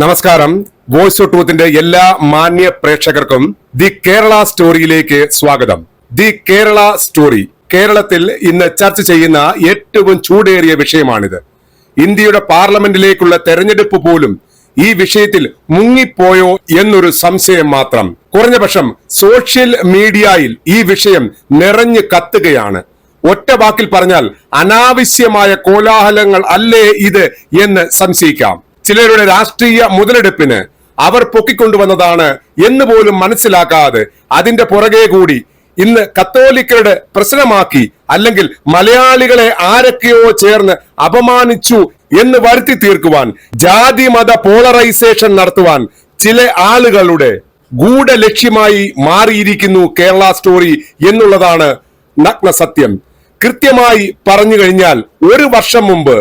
നമസ്കാരം. Voice of എല്ലാ മാന്യ പ്രേക്ഷകർക്കും ദി കേരള സ്റ്റോറിയിലേക്ക് സ്വാഗതം. The Kerala story. കേരളത്തിൽ ഇന്ന് ചർച്ച ചെയ്യുന്ന ഏറ്റവും ചൂടേറിയ വിഷയമാണിത്. ഇന്ത്യയുടെ പാർലമെന്റിലേക്കുള്ള തെരഞ്ഞെടുപ്പ് പോലും ഈ വിഷയത്തിൽ മുങ്ങിപ്പോയോ എന്നൊരു സംശയം മാത്രം. കുറഞ്ഞപക്ഷം സോഷ്യൽ മീഡിയയിൽ ഈ വിഷയം നിറഞ്ഞു കത്തുകയാണ്. ഒറ്റ വാക്കിൽ പറഞ്ഞാൽ അനാവശ്യമായ കോലാഹലങ്ങൾ അല്ലേ ഇത് എന്ന് സംശയിക്കാം. ചിലരുടെ രാഷ്ട്രീയ മുതലെടുപ്പിന് അവർ പൊക്കിക്കൊണ്ടുവന്നതാണ് എന്ന് പോലും മനസ്സിലാക്കാതെ അതിന്റെ പുറകെ കൂടി ഇന്ന് കത്തോലിക്കരുടെ പ്രശ്നമാക്കി അല്ലെങ്കിൽ മലയാളികളെ ആരൊക്കെയോ ചേർന്ന് അപമാനിച്ചു എന്ന് വരുത്തി തീർക്കുവാൻ ജാതി മത പോളറൈസേഷൻ നടത്തുവാൻ ചില ആളുകളുടെ ഗൂഢലക്ഷ്യമായി മാറിയിരിക്കുന്നു കേരള സ്റ്റോറി എന്നുള്ളതാണ് നഗ്ന സത്യം കൃത്യമായി പറഞ്ഞു കഴിഞ്ഞാൽ ഒരു വർഷം മുമ്പ്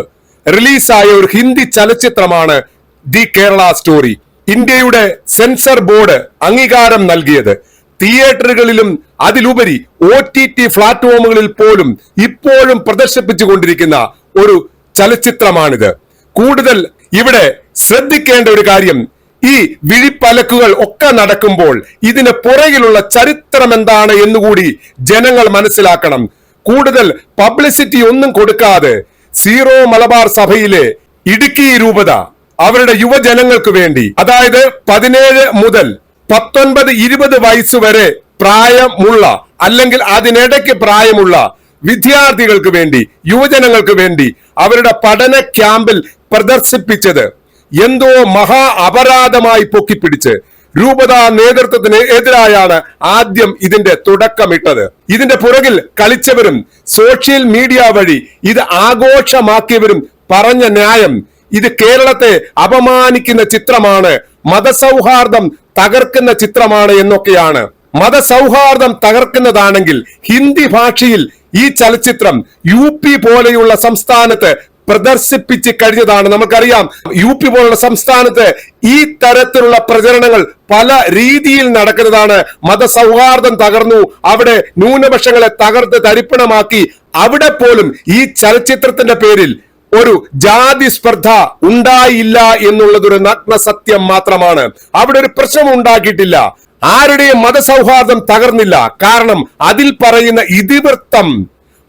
റിലീസായ ഒരു ഹിന്ദി ചലച്ചിത്രമാണ് ദി കേരള സ്റ്റോറി. ഇന്ത്യയുടെ സെൻസർ ബോർഡ് അംഗീകാരം നൽകിയത്. തിയേറ്ററുകളിലും അതിലുപരി ഒ ടി ടി പ്ലാറ്റ്ഫോമുകളിൽ പോലും ഇപ്പോഴും പ്രദർശിപ്പിച്ചുകൊണ്ടിരിക്കുന്ന ഒരു ചലച്ചിത്രമാണിത്. കൂടുതൽ ഇവിടെ ശ്രദ്ധിക്കേണ്ട ഒരു കാര്യം ഈ വിഴിപ്പലക്കുകൾ ഒക്കെ നടക്കുമ്പോൾ ഇതിന് പുറകിലുള്ള ചരിത്രം എന്താണ് എന്നുകൂടി ജനങ്ങൾ മനസ്സിലാക്കണം. കൂടുതൽ പബ്ലിസിറ്റി ഒന്നും കൊടുക്കാതെ സീറോ മലബാർ സഭയിലെ ഇടുക്കി രൂപത അവരുടെ യുവജനങ്ങൾക്ക് വേണ്ടി അതായത് പതിനേഴ് മുതൽ പത്തൊൻപത് ഇരുപത് വയസ്സ് വരെ പ്രായമുള്ള അല്ലെങ്കിൽ അതിനിടയ്ക്ക് പ്രായമുള്ള വിദ്യാർത്ഥികൾക്ക് വേണ്ടി യുവജനങ്ങൾക്ക് വേണ്ടി അവരുടെ പഠന ക്യാമ്പിൽ പ്രദർശിപ്പിച്ചത് എന്തോ മഹാ അപരാധമായി പൊക്കിപ്പിടിച്ച് രൂപത നേതൃത്വത്തിന് എതിരായാണ് ആദ്യം ഇതിന്റെ തുടക്കമിട്ടത്. ഇതിന്റെ പുറകിൽ കളിച്ചവരും സോഷ്യൽ മീഡിയ വഴി ഇത് ആഘോഷമാക്കിയവരും പറഞ്ഞ ന്യായം. ഇത് കേരളത്തെ അപമാനിക്കുന്ന ചിത്രമാണ്. മതസൗഹാർദ്ദം തകർക്കുന്ന ചിത്രമാണ് എന്നൊക്കെയാണ്. മതസൗഹാർദ്ദം തകർക്കുന്നതാണെങ്കിൽ ഹിന്ദി ഭാഷയിൽ ഈ ചലച്ചിത്രം യു പി പോലെയുള്ള സംസ്ഥാനത്ത് പ്രദർശിപ്പിച്ച് കഴിഞ്ഞതാണ്. നമുക്കറിയാം യു പി പോലുള്ള സംസ്ഥാനത്ത് ഈ തരത്തിലുള്ള പ്രചരണങ്ങൾ പല രീതിയിൽ നടക്കുന്നതാണ്. മതസൗഹാർദ്ദം തകർന്നു. അവിടെ ന്യൂനപക്ഷങ്ങളെ തകർത്ത് തരിപ്പണമാക്കി. അവിടെ പോലും ഈ ചലച്ചിത്രത്തിന്റെ പേരിൽ ഒരു ജാതി സ്പർദ്ധ ഉണ്ടായില്ല എന്നുള്ളത് ഒരു നഗ്ന സത്യം മാത്രമാണ്. അവിടെ ഒരു പ്രശ്നം ഉണ്ടാക്കിയിട്ടില്ല. ആരുടെയും മതസൗഹാർദ്ദം തകർന്നില്ല. കാരണം അതിൽ പറയുന്ന ഇതിവൃത്തം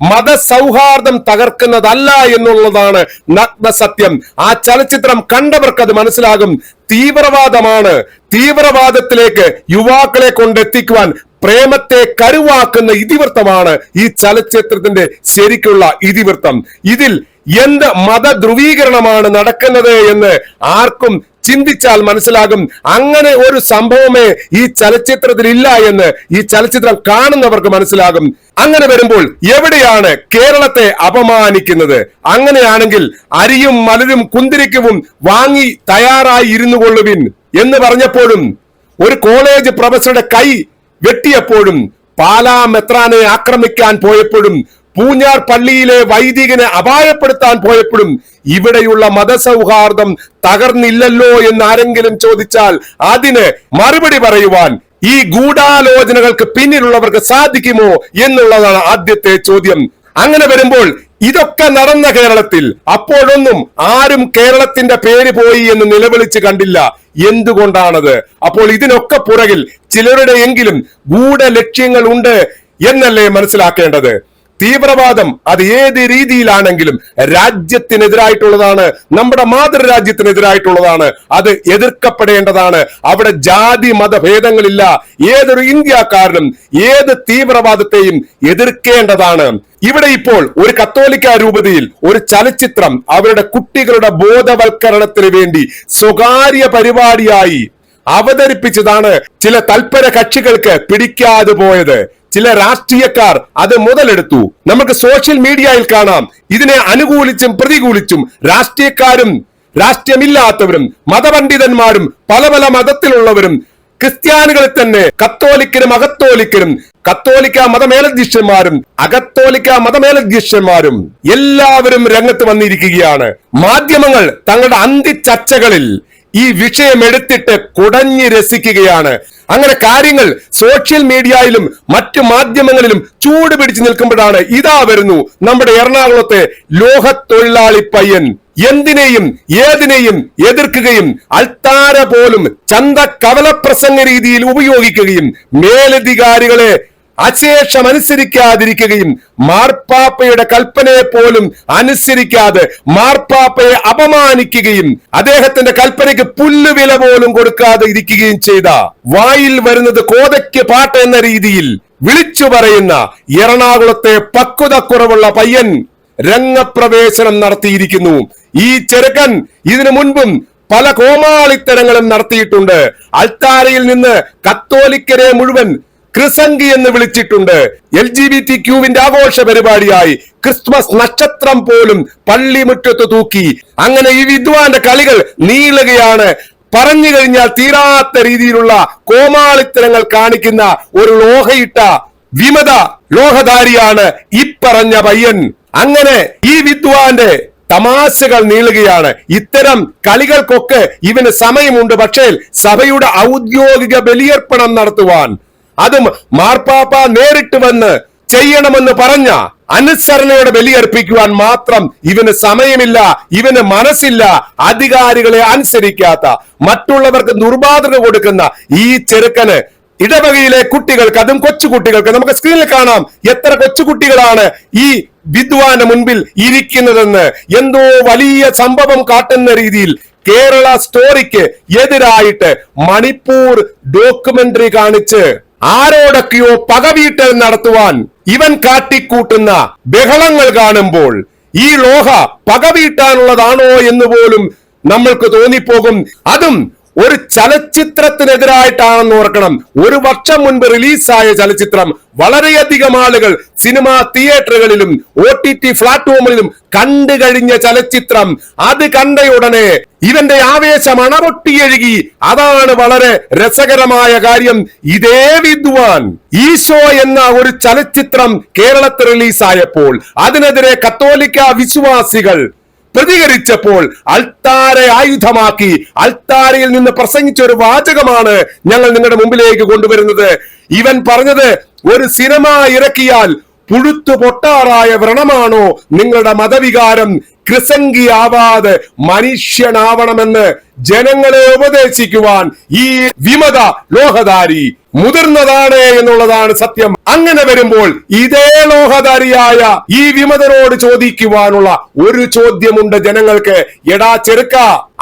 മതസൗഹാർദ്ദം തകർക്കുന്നതല്ല എന്നുള്ളതാണ് നഗ്ന സത്യം ആ ചലച്ചിത്രം കണ്ടവർക്ക് അത് മനസ്സിലാകും. തീവ്രവാദമാണ്. തീവ്രവാദത്തിലേക്ക് യുവാക്കളെ കൊണ്ടെത്തിക്കുവാൻ പ്രേമത്തെ കരുവാക്കുന്ന ഇതിവൃത്തമാണ് ഈ ചലച്ചിത്രത്തിന്റെ ശരിക്കുള്ള ഇതിവൃത്തം. ഇതിൽ എന്ത് മതധ്രുവീകരണമാണ് നടക്കുന്നത് എന്ന് ആർക്കും ചിന്തിച്ചാൽ മനസ്സിലാകും അങ്ങനെ ഒരു സംഭവമേ ഈ ചലച്ചിത്രത്തിൽ ഇല്ല എന്ന് ഈ ചലച്ചിത്രം കാണുന്നവർക്ക് മനസ്സിലാകും. അങ്ങനെ വരുമ്പോൾ എവിടെയാണ് കേരളത്തെ അപമാനിക്കുന്നത്? അങ്ങനെയാണെങ്കിൽ അരിയും മലരും കുന്തിരിക്കവും വാങ്ങി തയ്യാറായി ഇരുന്നു കൊള്ളുവിൻ എന്ന് പറഞ്ഞപ്പോഴും ഒരു കോളേജ് പ്രൊഫസറുടെ കൈ വെട്ടിയപ്പോഴും പാലാ മെത്രാനെ ആക്രമിക്കാൻ പോയപ്പോഴും പൂഞ്ഞാർ പള്ളിയിലെ വൈദികനെ അപായപ്പെടുത്താൻ പോയപ്പോഴും ഇവിടെയുള്ള മതസൗഹാർദ്ദം തകർന്നില്ലല്ലോ എന്ന് ആരെങ്കിലും ചോദിച്ചാൽ അതിന് മറുപടി പറയുവാൻ ഈ ഗൂഢാലോചനകൾക്ക് പിന്നിലുള്ളവർക്ക് സാധിക്കുമോ എന്നുള്ളതാണ് ആദ്യത്തെ ചോദ്യം. അങ്ങനെ വരുമ്പോൾ ഇതൊക്കെ നടന്ന കേരളത്തിൽ അപ്പോഴൊന്നും ആരും കേരളത്തിന്റെ പേര് പോയി എന്ന് നിലവിളിച്ച് കണ്ടില്ല. എന്തുകൊണ്ടാണത്? അപ്പോൾ ഇതിനൊക്കെ പുറകിൽ ചിലരുടെ എങ്കിലും ഗൂഢലക്ഷ്യങ്ങൾ ഉണ്ട് എന്നല്ലേ മനസ്സിലാക്കേണ്ടത്? തീവ്രവാദം അത് ഏത് രീതിയിലാണെങ്കിലും രാജ്യത്തിനെതിരായിട്ടുള്ളതാണ്. നമ്മുടെ മാതൃരാജ്യത്തിനെതിരായിട്ടുള്ളതാണ്. അത് എതിർക്കപ്പെടേണ്ടതാണ്. അവിടെ ജാതി മതഭേദങ്ങളില്ല. ഏതൊരു ഇന്ത്യക്കാരനും ഏത് തീവ്രവാദത്തെയും എതിർക്കേണ്ടതാണ്. ഇവിടെ ഇപ്പോൾ ഒരു കത്തോലിക്ക രൂപതയിൽ ഒരു ചലച്ചിത്രം അവരുടെ കുട്ടികളുടെ ബോധവൽക്കരണത്തിന് വേണ്ടി സ്വകാര്യ പരിപാടിയായി അവതരിപ്പിച്ചതാണ് ചില തൽപര കക്ഷികൾക്ക് പിടിക്കാതെ പോയത്. ചില രാഷ്ട്രീയക്കാർ അത് മുതലെടുത്തു. നമുക്ക് സോഷ്യൽ മീഡിയയിൽ കാണാം. ഇതിനെ അനുകൂലിച്ചും പ്രതികൂലിച്ചും രാഷ്ട്രീയക്കാരും രാഷ്ട്രീയമില്ലാത്തവരും മതപണ്ഡിതന്മാരും പല പല മതത്തിലുള്ളവരും ക്രിസ്ത്യാനികളിൽ തന്നെ കത്തോലിക്കരും അകത്തോലിക്കരും കത്തോലിക്ക മതമേലധ്യക്ഷന്മാരും അകത്തോലിക്ക മതമേലധ്യക്ഷന്മാരും എല്ലാവരും രംഗത്ത് വന്നിരിക്കുകയാണ്. മാധ്യമങ്ങൾ തങ്ങളുടെ അന്തിച്ചർച്ചകളിൽ ഈ വിഷയം എടുത്തിട്ട് കുടഞ്ഞു രസിക്കുകയാണ്. അങ്ങനെ കാര്യങ്ങൾ സോഷ്യൽ മീഡിയയിലും മറ്റു മാധ്യമങ്ങളിലും ചൂട് പിടിച്ചു നിൽക്കുമ്പോഴാണ് ഇതാ വരുന്നു നമ്മുടെ എറണാകുളത്തെ ലോഹ തൊഴിലാളി പയ്യൻ. എന്തിനേയും ഏതിനെയും എതിർക്കുകയും അൽത്താര പോലും ചന്ത കവല പ്രസംഗ രീതിയിൽ ഉപയോഗിക്കുകയും മേലധികാരികളെ അശേഷം അനുസരിക്കാതിരിക്കുകയും മാർപ്പാപ്പയുടെ കൽപ്പനയെ പോലും അനുസരിക്കാതെ മാർപ്പാപ്പയെ അപമാനിക്കുകയും അദ്ദേഹത്തിന്റെ കൽപ്പനയ്ക്ക് പുല്ലുവില പോലും കൊടുക്കാതെ ഇരിക്കുകയും ചെയ്ത വായിൽ വരുന്നത് കോതയ്ക്ക് പാട്ട് എന്ന രീതിയിൽ വിളിച്ചു പറയുന്ന എറണാകുളത്തെ പക്വത കുറവുള്ള പയ്യൻ രംഗപ്രവേശനം നടത്തിയിരിക്കുന്നു. ഈ ചെറുക്കൻ ഇതിനു മുൻപും പല കോമാളിത്തരങ്ങളും നടത്തിയിട്ടുണ്ട്. അൾത്താരയിൽ നിന്ന് കത്തോലിക്കരെ മുഴുവൻ ക്രിസംഗി എന്ന് വിളിച്ചിട്ടുണ്ട്. എൽ ജി ബി ടി ക്യൂവിന്റെ ആഘോഷ പരിപാടിയായി ക്രിസ്മസ് നക്ഷത്രം പോലും പള്ളിമുറ്റത്ത് തൂക്കി. അങ്ങനെ ഈ വിദ്വാന്റെ കളികൾ നീളുകയാണ്. പറഞ്ഞു കഴിഞ്ഞാൽ തീരാത്ത രീതിയിലുള്ള കോമാളിത്തരങ്ങൾ കാണിക്കുന്ന ഒരു ലോഹയിട്ട വിമത ലോഹധാരിയാണ് ഇപ്പറഞ്ഞ പയ്യൻ. അങ്ങനെ ഈ വിദ്വാന്റെ തമാശകൾ നീളുകയാണ്. ഇത്തരം കളികൾക്കൊക്കെ ഇവന് സമയമുണ്ട്. പക്ഷേ സഭയുടെ ഔദ്യോഗിക ബലിയർപ്പണം നടത്തുവാൻ അതും മാർപ്പാപ്പ നേരിട്ട് വന്ന് ചെയ്യണമെന്ന് പറഞ്ഞ അനുസരണയോടെ ബലിയർപ്പിക്കുവാൻ മാത്രം ഇവന് സമയമില്ല ഇവന് മനസ്സില്ല അധികാരികളെ അനുസരിക്കാത്ത മറ്റുള്ളവർക്ക് ദുർബാധന കൊടുക്കുന്ന ഈ ചെറുക്കന് ഇടവകയിലെ കുട്ടികൾക്ക് അതും കൊച്ചുകുട്ടികൾക്ക് നമുക്ക് സ്ക്രീനിൽ കാണാം എത്ര കൊച്ചുകുട്ടികളാണ് ഈ വിദ്വാന് മുൻപിൽ ഇരിക്കുന്നതെന്ന്. എന്തോ വലിയ സംഭവം കാട്ടുന്ന രീതിയിൽ കേരള സ്റ്റോറിക്ക് എതിരായിട്ട് മണിപ്പൂർ ഡോക്യുമെന്ററി കാണിച്ച് ആരോടൊക്കെയോ പകവീട്ടൽ നടത്തുവാൻ ഇവൻ കാട്ടിക്കൂട്ടുന്ന ബഹളങ്ങൾ കാണുമ്പോൾ ഈ ലോഹ പകവീട്ടാനുള്ളതാണോ എന്ന് പോലും നമ്മൾക്ക് തോന്നിപ്പോകും. അതും ഒരു ചലച്ചിത്രത്തിനെതിരായിട്ടാണെന്ന് ഓർക്കണം. ഒരു വർഷം മുൻപ് റിലീസായ ചലച്ചിത്രം. വളരെയധികം ആളുകൾ സിനിമാ തിയേറ്ററുകളിലും ഒ ടി ടി പ്ലാറ്റ്ഫോമിലും കണ്ടു കഴിഞ്ഞ ചലച്ചിത്രം. അത് കണ്ടയുടനെ ഇവന്റെ ആവേശം അണപൊട്ടിയെഴുകി. അതാണ് വളരെ രസകരമായ കാര്യം. ഇതേ വിദ്വാൻ ഈശോ എന്ന ഒരു ചലച്ചിത്രം കേരളത്തിൽ റിലീസായപ്പോൾ. അതിനെതിരെ കത്തോലിക്ക വിശ്വാസികൾ പ്രതികരിച്ചപ്പോൾ അൾത്താരെ ആയുധമാക്കി അൾത്താരയിൽ നിന്ന് പ്രസംഗിച്ച ഒരു വാചകമാണ് ഞങ്ങൾ നിങ്ങളുടെ മുമ്പിലേക്ക് കൊണ്ടുവരുന്നത്. ഇവൻ പറഞ്ഞത് ഒരു സിനിമ ഇറക്കിയാൽ പുഴുത്തു പൊട്ടാറായ വ്രണമാണോ നിങ്ങളുടെ മതവികാരം? ക്രിസംഗിയാവാതെ മനുഷ്യനാവണമെന്ന് ജനങ്ങളെ ഉപദേശിക്കുവാൻ ഈ വിമത ലോഹധാരി മുതിർന്നതാണ് എന്നുള്ളതാണ് സത്യം. അങ്ങനെ വരുമ്പോൾ ഇതേ ലോഹധാരിയായ ഈ വിമതനോട് ചോദിക്കുവാനുള്ള ഒരു ചോദ്യമുണ്ട് ജനങ്ങൾക്ക്. എടാ ചെറുക്ക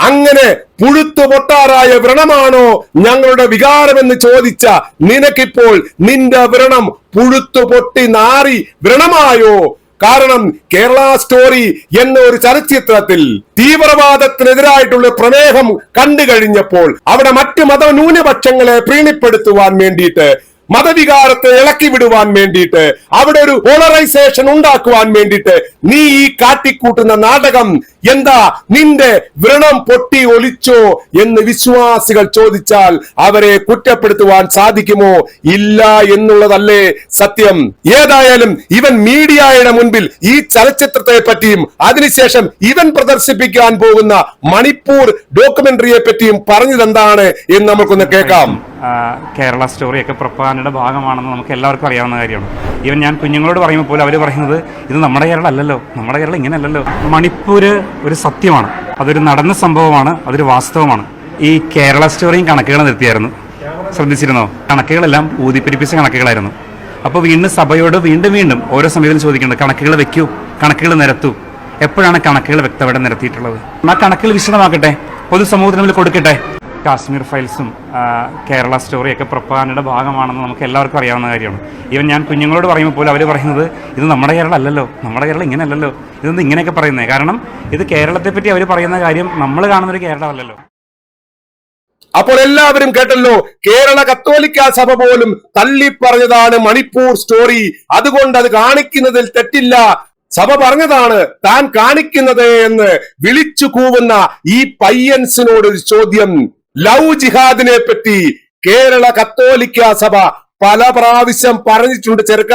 അങ്ങനെ പുഴുത്തു പൊട്ടാറായ വ്രണമാണോ ഞങ്ങളുടെ വികാരമെന്ന് ചോദിച്ച നിനക്കിപ്പോൾ നിന്റെ വ്രണം പുഴുത്തു പൊട്ടി നാറി വ്രണമായോ? കാരണം കേരള സ്റ്റോറി എന്ന ഒരു ചലച്ചിത്രത്തിൽ തീവ്രവാദത്തിനെതിരായിട്ടുള്ള പ്രമേഹം കണ്ടു കഴിഞ്ഞപ്പോൾ അവിടെ മറ്റ് മത ന്യൂനപക്ഷങ്ങളെ പ്രീണിപ്പെടുത്തുവാൻ വേണ്ടിയിട്ട് മതവികാരത്തെ ഇളക്കി വിടുവാൻ വേണ്ടിയിട്ട് അവിടെ ഒരു പോളറൈസേഷൻ ഉണ്ടാക്കുവാൻ വേണ്ടിയിട്ട് നീ ഈ കാട്ടിക്കൂട്ടുന്ന നാടകം എന്താ നിന്റെ വ്രണം പൊട്ടി ഒലിച്ചോ എന്ന് വിശ്വാസികൾ ചോദിച്ചാൽ അവരെ കുറ്റപ്പെടുത്തുവാൻ സാധിക്കുമോ? ഇല്ല എന്നുള്ളതല്ലേ സത്യം. ഏതായാലും ഇവൻ മീഡിയയുടെ മുൻപിൽ ഈ ചലച്ചിത്രത്തെ പറ്റിയും അതിനുശേഷം ഇവൻ പ്രദർശിപ്പിക്കാൻ പോകുന്ന മണിപ്പൂർ ഡോക്യുമെന്ററിയെ പറ്റിയും പറഞ്ഞതെന്താണ് എന്ന് നമുക്കൊന്ന് കേൾക്കാം. കേരള സ്റ്റോറിയൊക്കെ പ്രൊപ്പാനയുടെ ഭാഗമാണെന്ന് നമുക്ക് എല്ലാവർക്കും അറിയാവുന്ന കാര്യമാണ്. ഈവൻ ഞാൻ കുഞ്ഞുങ്ങളോട് പറയുമ്പോൾ പോലും അവർ പറയുന്നത് ഇത് നമ്മുടെ കേരളം അല്ലല്ലോ നമ്മുടെ കേരളം ഇങ്ങനെയല്ലല്ലോ. മണിപ്പൂര് ഒരു സത്യമാണ്. അതൊരു നടന്ന സംഭവമാണ് അതൊരു വാസ്തവമാണ്. ഈ കേരള സ്റ്റോറിയും കണക്കുകൾ നിർത്തിയായിരുന്നു. ശ്രദ്ധിച്ചിരുന്നോ? കണക്കുകളെല്ലാം ഊതിപ്പിരിപ്പിച്ച കണക്കുകളായിരുന്നു. അപ്പോൾ വീണ്ടും സഭയോട് വീണ്ടും വീണ്ടും ഓരോ സമയത്തും ചോദിക്കുന്നുണ്ട് കണക്കുകൾ വെക്കൂ കണക്കുകൾ നിരത്തൂ. എപ്പോഴാണ് കണക്കുകൾ വ്യക്തമായിട്ട് നിരത്തിയിട്ടുള്ളത്? ആ കണക്കുകൾ വിശദമാക്കട്ടെ പൊതുസമൂഹത്തിന് മുമ്പിൽ കൊടുക്കട്ടെ. കാശ്മീർ ഫയൽസും കേരള സ്റ്റോറിയൊക്കെ പ്രൊപ്പാനയുടെ ഭാഗമാണെന്ന് നമുക്ക് എല്ലാവർക്കും അറിയാവുന്ന കാര്യമാണ്. ഈവൻ ഞാൻ കുഞ്ഞുങ്ങളോട് പറയുമ്പോൾ പോലും അവർ പറയുന്നത് ഇത് നമ്മുടെ കേരളം അല്ലല്ലോ നമ്മുടെ കേരളം ഇങ്ങനെയല്ലല്ലോ ഇതൊന്നും ഇങ്ങനെയൊക്കെ പറയുന്നത് കാരണം ഇത് കേരളത്തെപ്പറ്റി അവർ പറയുന്ന കാര്യം നമ്മൾ കാണുന്നൊരു കേരളമല്ലല്ലോ. അപ്പോൾ എല്ലാവരും കേട്ടല്ലോ കേരള കത്തോലിക്ക സഭ പോലും തള്ളി പറഞ്ഞതാണ് മണിപ്പൂർ സ്റ്റോറി. അതുകൊണ്ട് അത് കാണിക്കുന്നതിൽ തെറ്റില്ല. സഭ പറഞ്ഞതാണ് താൻ കാണിക്കുന്നത് എന്ന് വിളിച്ചു കൂവുന്ന ഈ പയ്യൻസിനോട് ഒരു ചോദ്യം. ലവ് ജിഹാദിനെ പറ്റി കേരള കത്തോലിക്ക സഭ പല പ്രാവശ്യം പറഞ്ഞിട്ടുണ്ട്. ചെറുക്ക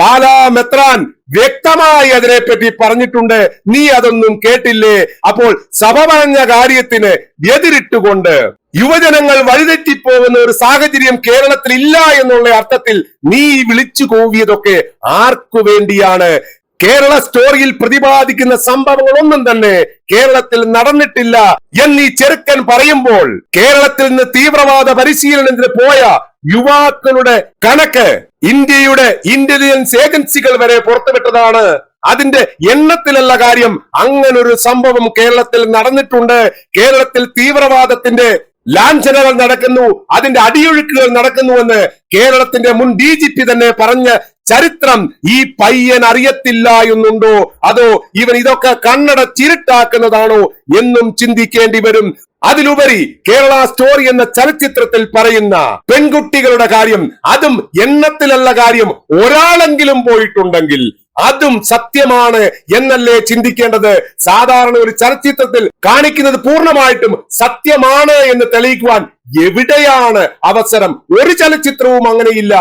പാലാ മെത്രാൻ വ്യക്തമായി അതിനെപ്പറ്റി പറഞ്ഞിട്ടുണ്ട്. നീ അതൊന്നും കേട്ടില്ലേ? അപ്പോൾ സഭ പറഞ്ഞ കാര്യത്തിന് എതിരിട്ടുകൊണ്ട് യുവജനങ്ങൾ വഴിതെറ്റിപ്പോകുന്ന ഒരു സാഹചര്യം കേരളത്തിൽ ഇല്ല എന്നുള്ള അർത്ഥത്തിൽ നീ വിളിച്ചു കോവിയതൊക്കെ ആർക്കു വേണ്ടിയാണ്? കേരള സ്റ്റോറിയിൽ പ്രതിപാദിക്കുന്ന സംഭവങ്ങളൊന്നും തന്നെ കേരളത്തിൽ നടന്നിട്ടില്ല എന്ന് ചെറുക്കൻ പറയുമ്പോൾ കേരളത്തിൽ നിന്ന് തീവ്രവാദ പരിശീലനത്തിന് പോയ യുവാക്കളുടെ കണക്ക് ഇന്ത്യയുടെ ഇന്റലിജൻസ് ഏജൻസികൾ വരെ പുറത്തുവിട്ടതാണ്. അതിന്റെ എണ്ണത്തിലുള്ള കാര്യം അങ്ങനൊരു സംഭവം കേരളത്തിൽ നടന്നിട്ടുണ്ട്. കേരളത്തിൽ തീവ്രവാദത്തിന്റെ ലാഞ്ചനകൾ നടക്കുന്നു. അതിന്റെ അടിയൊഴുക്കുകൾ നടക്കുന്നുവെന്ന് കേരളത്തിന്റെ മുൻ ഡി ജി പി തന്നെ പറഞ്ഞ ചരിത്രം ഈ പയ്യൻ അറിയത്തില്ല എന്നുണ്ടോ? അതോ ഇവൻ ഇതൊക്കെ കണ്ണട ചിരുട്ടാക്കുന്നതാണോ എന്നും ചിന്തിക്കേണ്ടി വരും. അതിലുപരി കേരള സ്റ്റോറി എന്ന ചലച്ചിത്രത്തിൽ പറയുന്ന പെൺകുട്ടികളുടെ കാര്യം അതും എണ്ണത്തിലുള്ള കാര്യം ഒരാളെങ്കിലും പോയിട്ടുണ്ടെങ്കിൽ അതും സത്യമാണ് എന്നല്ലേ ചിന്തിക്കേണ്ടത്? സാധാരണ ഒരു ചലച്ചിത്രത്തിൽ കാണിക്കുന്നത് പൂർണമായിട്ടും സത്യമാണ് എന്ന് തെളിയിക്കുവാൻ എവിടെയാണ് അവസരം? ഒരു ചലച്ചിത്രവും അങ്ങനെയില്ല.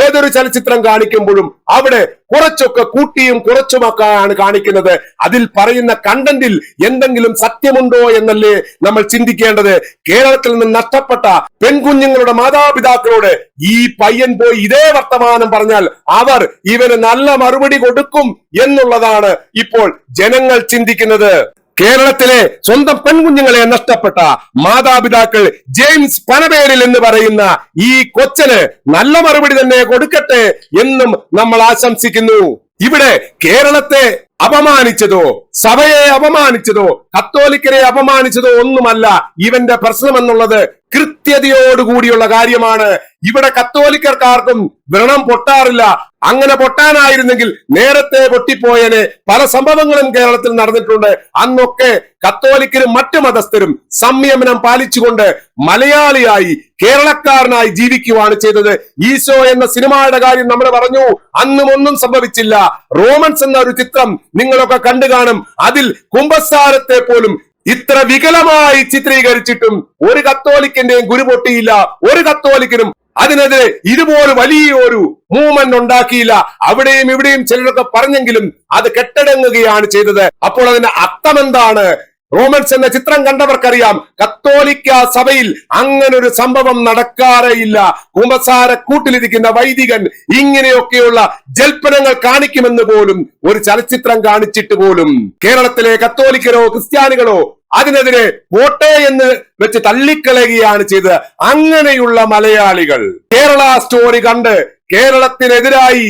ഏതൊരു ചലച്ചിത്രം കാണിക്കുമ്പോഴും അവിടെ കുറച്ചൊക്കെ കൂട്ടിയും കുറച്ചുമൊക്കെയാണ് കാണിക്കുന്നത്. അതിൽ പറയുന്ന കണ്ടന്റിൽ എന്തെങ്കിലും സത്യമുണ്ടോ എന്നല്ലേ നമ്മൾ ചിന്തിക്കേണ്ടത്. കേരളത്തിൽ നിന്ന് നഷ്ടപ്പെട്ട പെൺകുഞ്ഞുങ്ങളുടെ മാതാപിതാക്കളോട് ഈ പയ്യൻ പോയി ഇതേ വർത്തമാനം പറഞ്ഞാൽ അവർ ഇവന് നല്ല മറുപടി കൊടുക്കും എന്നുള്ളതാണ് ഇപ്പോൾ ജനങ്ങൾ ചിന്തിക്കുന്നത്. കേരളത്തിലെ സ്വന്തം പെൺകുഞ്ഞുങ്ങളെ നഷ്ടപ്പെട്ട മാതാപിതാക്കൾ ജെയിംസ് പനവേലിൽ എന്ന് പറയുന്ന ഈ കൊച്ചന് നല്ല മറുപടി തന്നെ കൊടുക്കട്ടെ എന്നും നമ്മൾ ആശംസിക്കുന്നു. ഇവിടെ കേരളത്തെ അപമാനിച്ചതോ സഭയെ അപമാനിച്ചതോ കത്തോലിക്കരെ അപമാനിച്ചതോ ഒന്നുമല്ല ഇവന്റെ പ്രശ്നം എന്നുള്ളത് കൃത്യതയോടുകൂടിയുള്ള കാര്യമാണ്. ഇവിടെ കത്തോലിക്കർക്കാർക്കും വ്രണം പൊട്ടാറില്ല. അങ്ങനെ പൊട്ടാനായിരുന്നെങ്കിൽ നേരത്തെ പൊട്ടിപ്പോയനെ പല സംഭവങ്ങളും കേരളത്തിൽ നടന്നിട്ടുണ്ട്. അന്നൊക്കെ കത്തോലിക്കരും മറ്റു മതസ്ഥരും സംയമനം പാലിച്ചുകൊണ്ട് മലയാളിയായി കേരളക്കാരനായി ജീവിക്കുവാണ് ചെയ്തത്. ഈശോ എന്ന സിനിമയുടെ കാര്യം നമ്മൾ പറഞ്ഞു. അന്നും ഒന്നും സംഭവിച്ചില്ല. റോമൻസ് എന്ന ഒരു ചിത്രം നിങ്ങളൊക്കെ കണ്ടു കാണും അതിൽ കുംഭസാരത്തെ പോലും ഇത്ര വികലമായി ചിത്രീകരിച്ചിട്ടും ഒരു കത്തോലിക്കന്റെയും ഗുരു പൊട്ടിയില്ല ഒരു കത്തോലിക്കനും അതിനെതിരെ ഇതുപോലെ വലിയൊരു മൂവ്മെന്റ് ഉണ്ടാക്കിയില്ല. അവിടെയും ഇവിടെയും ചിലരൊക്കെ പറഞ്ഞെങ്കിലും അത് കെട്ടടങ്ങുകയാണ് ചെയ്തത്. അപ്പോൾ അതിന്റെ അർത്ഥം എന്താണ് റോമൻസ് എന്ന ചിത്രം കണ്ടവർക്കറിയാം. കത്തോലിക്ക സഭയിൽ അങ്ങനെ ഒരു സംഭവം നടക്കാറേയില്ല. കുമ്പസാര കൂട്ടിലിരിക്കുന്ന വൈദികൻ ഇങ്ങനെയൊക്കെയുള്ള ജൽപ്പനങ്ങൾ കാണിക്കുമെന്ന് പോലും ഒരു ചലച്ചിത്രം കാണിച്ചിട്ട് പോലും. കേരളത്തിലെ കത്തോലിക്കരോ ക്രിസ്ത്യാനികളോ അതിനെതിരെ പോട്ടെ എന്ന് വെച്ച് തള്ളിക്കളയുകയാണ് ചെയ്തത് അങ്ങനെയുള്ള മലയാളികൾ. കേരള സ്റ്റോറി കണ്ട് കേരളത്തിനെതിരായി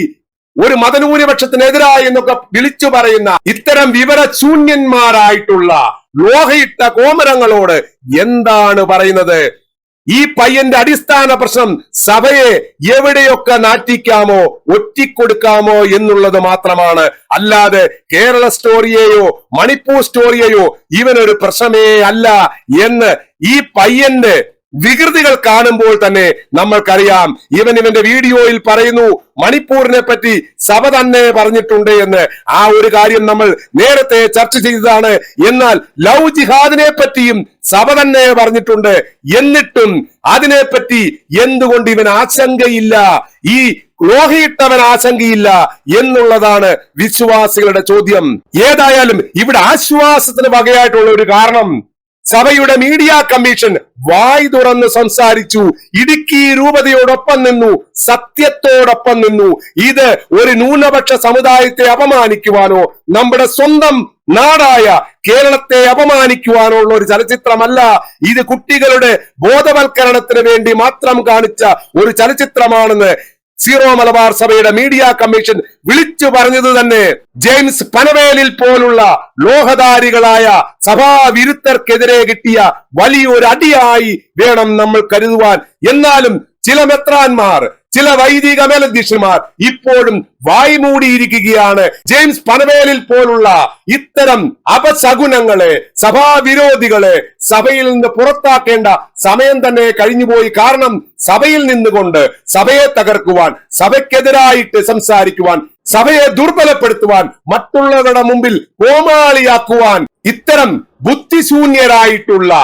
ഒരു മതന്യൂനപക്ഷത്തിനെതിരായി എന്നൊക്കെ വിളിച്ചു പറയുന്ന ഇത്തരം വിവരശൂന്യന്മാരായിട്ടുള്ള ലോഹയിട്ട കോമരങ്ങളോട് എന്താണ് പറയുന്നത്? ഈ പയ്യന്റെ അടിസ്ഥാന പ്രശ്നം സഭയെ എവിടെയൊക്കെ നാട്ടിക്കാമോ ഒറ്റിക്കൊടുക്കാമോ എന്നുള്ളത് മാത്രമാണ്. അല്ലാതെ കേരള സ്റ്റോറിയെയോ മണിപ്പൂർ സ്റ്റോറിയെയോ ഇവനൊരു പ്രശ്നമേ അല്ല എന്ന് ഈ പയ്യന്റെ വികൃതികൾ കാണുമ്പോൾ തന്നെ നമ്മൾക്കറിയാം. ഇവൻ ഇവന്റെ വീഡിയോയിൽ പറയുന്നു മണിപ്പൂരിനെ പറ്റി സഭ തന്നെ പറഞ്ഞിട്ടുണ്ട് എന്ന്. ആ ഒരു കാര്യം നമ്മൾ നേരത്തെ ചർച്ച ചെയ്തതാണ്. എന്നാൽ ലവ് ജിഹാദിനെ പറ്റിയും സഭ തന്നെ പറഞ്ഞിട്ടുണ്ട്. എന്നിട്ടും അതിനെപ്പറ്റി എന്തുകൊണ്ട് ഇവൻ ആശങ്കയില്ല? ഈ ോഹിയിട്ടവൻ ആശങ്കയില്ല എന്നുള്ളതാണ് വിശ്വാസികളുടെ ചോദ്യം. ഏതായാലും ഇവിടെ ആശ്വാസത്തിന് വകയായിട്ടുള്ള ഒരു കാരണം. സഭയുടെ മീഡിയ കമ്മീഷൻ വായ് തുറന്ന് സംസാരിച്ചു. ഇടുക്കി രൂപതയോടൊപ്പം നിന്നു സത്യത്തോടൊപ്പം നിന്നു. ഇത് ഒരു ന്യൂനപക്ഷ സമുദായത്തെ അപമാനിക്കുവാനോ നമ്മുടെ സ്വന്തം നാടായ കേരളത്തെ അപമാനിക്കുവാനോ ഉള്ള ഒരു ചലച്ചിത്രമല്ല. ഇത് കുട്ടികളുടെ ബോധവൽക്കരണത്തിന് വേണ്ടി മാത്രം കാണിച്ച ഒരു ചലച്ചിത്രമാണെന്ന് സീറോ മലബാർ സഭയുടെ മീഡിയ കമ്മീഷൻ വിളിച്ചു പറഞ്ഞത് തന്നെ ജെയിംസ് പനവേലിൽ പോലുള്ള ലോഹധാരികളായ സഭാവിരുദ്ധർക്കെതിരെ കിട്ടിയ വലിയൊരു അടിയായി വേണം നമ്മൾ കരുതുവാൻ. എന്നാലും ചില മെത്രാന്മാർ ചില വൈദിക മേലധ്യക്ഷന്മാർ ഇപ്പോഴും വായ്മൂടിയിരിക്കുകയാണ് ജെയിംസ് പനവേലിൽ പോലുള്ള ഇത്തരം അപശകുനങ്ങളെ സഭാവിരോധികളെ സഭയിൽ നിന്ന് പുറത്താക്കേണ്ട സമയം തന്നെ കഴിഞ്ഞുപോയി. കാരണം സഭയിൽ നിന്നുകൊണ്ട് സഭയെ തകർക്കുവാൻ സഭയ്ക്കെതിരായിട്ട് സംസാരിക്കുവാൻ സഭയെ ദുർബലപ്പെടുത്തുവാൻ മറ്റുള്ളവരുടെ മുമ്പിൽ കോമാളിയാക്കുവാൻ ഇത്തരം ബുദ്ധിശൂന്യരായിട്ടുള്ള